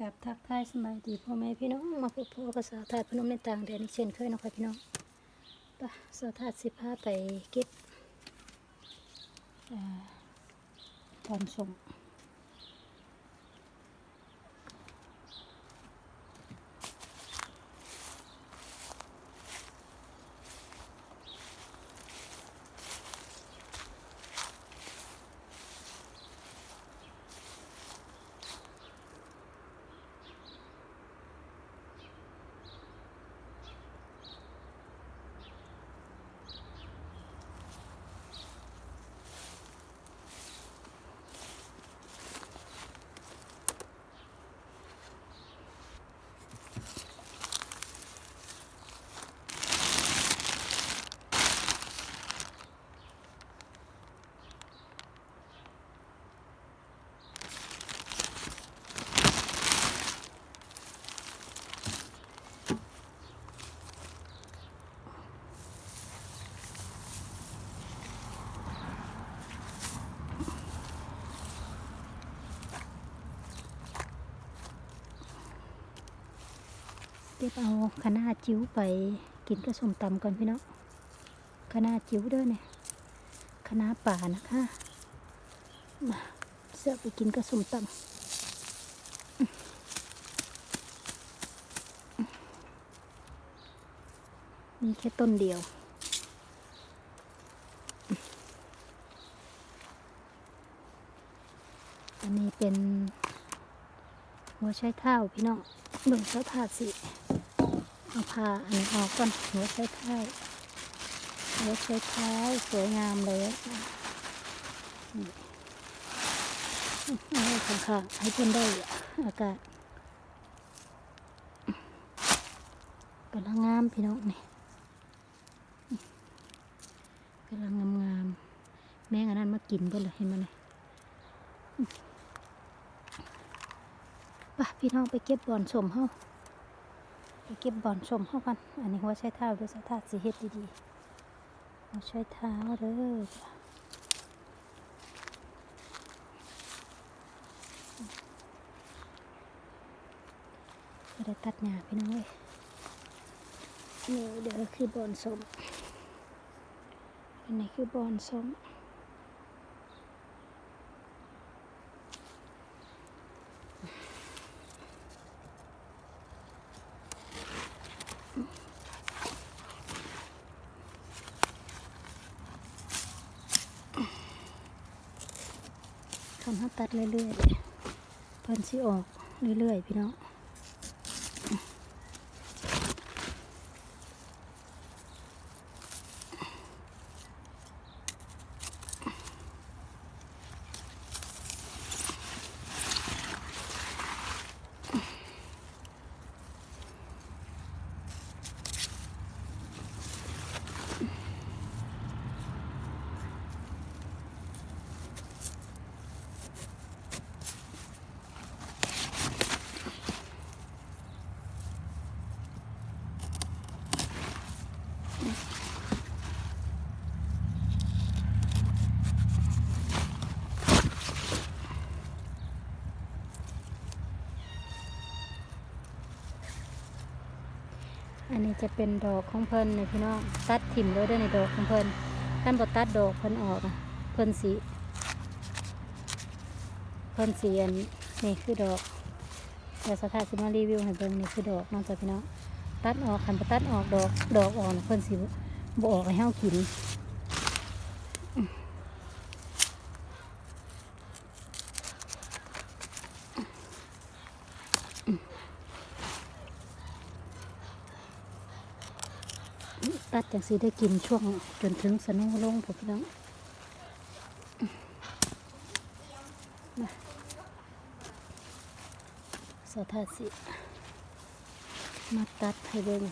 กับทักทายสบายดีพ่อแม่พี่น้องมาพบพ่อกับสาวถาดพนมในต่างแดนนิเช่นเคยนะคะพี่น้องไปะสาวถาดสิบผ้าไปเก็บอ่าตอนส่ง ก็บเอาคณะจิ้วไปกินกระสมตำก่อนพี่น้องคณะจิ้วด้อเนี่ยคณะป่านะคะมาเสือไปกินกระสมตำมีแค่ต้นเดียว อันนี้เป็นหัวไชเท้าพี่น้องเบิ่งเสื้อผ้าสิ เอาผ้าอันนี้ออกก่อนหัวไชเท้าหัวไชเท้าสวยงามเลยอะนี่เอาไว้ข้างให้เพื่อนได้อากาศกำลังงามพี่น้องนี่กำลังงามๆแม่งอันนั้นมากินไปเลยเห็นมันเลยป่ะพี่น้องไปเก็บบอนสมเฮา ไปเก็บบอนสมเฮากันอันนี้หัวใช้เท้าด้วยสะท้าสีเฮ็ดดีๆหัวใช้เท้าเด้อจะได้ตัดหญ้าพี่น้องเอ้ยนี่เดี๋ยวคือบอนสมอันนี้คือบอนสม ทำให้ตัดเรื่อยๆเพิ่นสิออกเรื่อยๆพี่น้อง อั นี้จะเป็นดอกของเพิ่นนะพี่น้องตัดถิ่มด้วยเด้วยในดอกของเพิ่นท่านบอตัดดอกเพิ่นออกเพิ่นสีเพิ่นสีอันนี่คือดอกเดี๋ยวสถานสิมารีวิวให้เบิ่งนี่คือดอกน้องจ้ะพี่น้องตัดออกขันบ่ตัดออกดอกดอกออกน่ะเพิ่นสีบออกให้เฮากิน ตัดจังสีได้กินช่วงจนถึงสนุลงผมพี่น้องมาสถาสิมาตัดให้เบิ่ง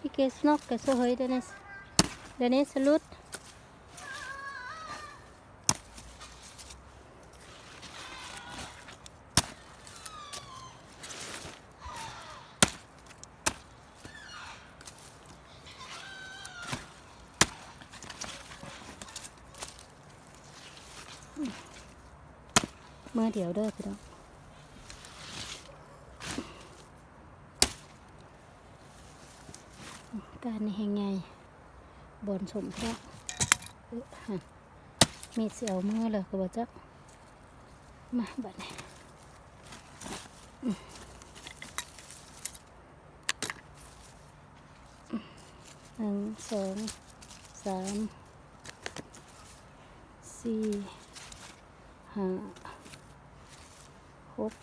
Fiquei snok เดี๋ยนี้สลุดเมื่อเดี๋ยวเด้อพี่น้องการในแห่งไง บอนสมพระมีเสียวมือเลยก็บอกจักมาบัดนี้หนึ่งสองสามสี่ห้าหก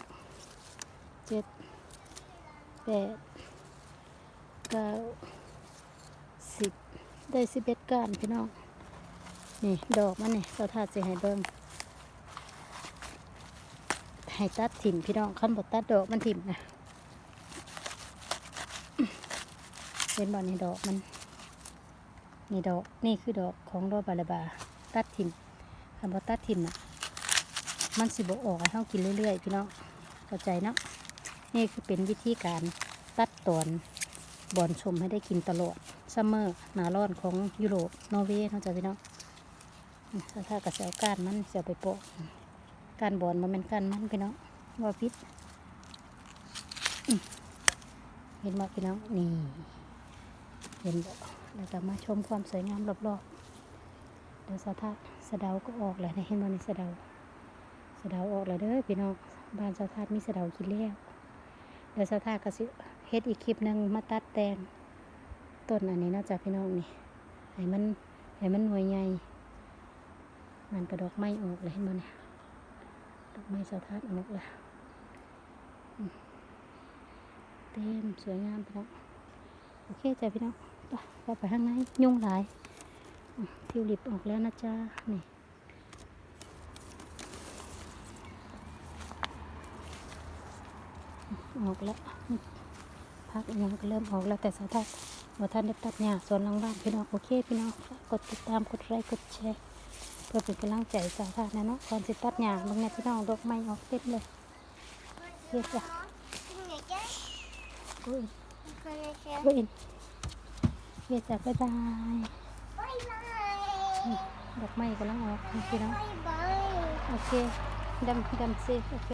เจ็ดแปดเก้าสิบ ได้สิบเอ็ดก้านพี่น้อง นี่ดอกมันนี่เราทาสิให้เบิ่งให้ตัดถิ่มพี่น้องขั้นบดตัดดอกมันถิ่มนะเป็นบอนี่ดอกมันนี่ดอกนี่คือดอกของดอกบาลบา ตัดถิ่มคันบดตัดถิ่มนะมันสิบออกให้เรากินเรื่อยๆพี่น้องเข้าใจเนาะนี่คือเป็นวิธีการตัดตอน บอนชมให้ได้กินตลอดซัมเมอร์หนาร้อนของยุโรปนอร์เวย์เข้าใจพี่น้องถ้าถ้ากระเสวก้านมันเสียไปโปะกานบอนมันเป็นกานมันพี่น้องว่าพิษเห็นบ่พี่น้องนี่เห็นบ่แล้วก็มาชมความสวยงามรอบๆเดี๋ยวสะทัดสะเดาก็ออกแล้วนี่เห็นบ่นี่สะเดาสะเดาออกแล้วเด้อพี่น้องบ้านสะทัดมีสะเดากินแล้ว เดี๋ยวสะทัดก็สิเฮ็ดอีกคลิปหนึ่งมาตัดแตงต้นอันนี้นาะจ้ะพี่น้องนี่ให้มันให้มันหน่วยใหญ่มันกระดอกไม้ออกเลยเห็นมั้ยเนี่ยดอกไม้สะทัดออกเลยอืมเต็มสวยงามพี่น้องโอเคจ้ะพี่น้องไปไปข้างในยุ่งหลายทิวลิปออกแล้วนะจ๊ะนี่ ออกแล้วพักอีกอย่างก็เริ่มออกแล้วแต่สะทัดว่าท่านได้ตัดหญ้าสวนหลังบ้านพี่น้องโอเคพี่น้องกดติดตามกดไลค์กดแชร์เพื่อเป็นกำลังใจสาธารณะเนาะก่อนสิตัดหญ้าบางเนี่ยพี่น้องดอกไม้ออกเต็มเลยเฮ็ดจ้ะโอ้ยโอ้ยเฮ็ดจ้ะบ๊ายบายดอกไม้กำลังออกพี่น้องโอเคดำดำเซโอเค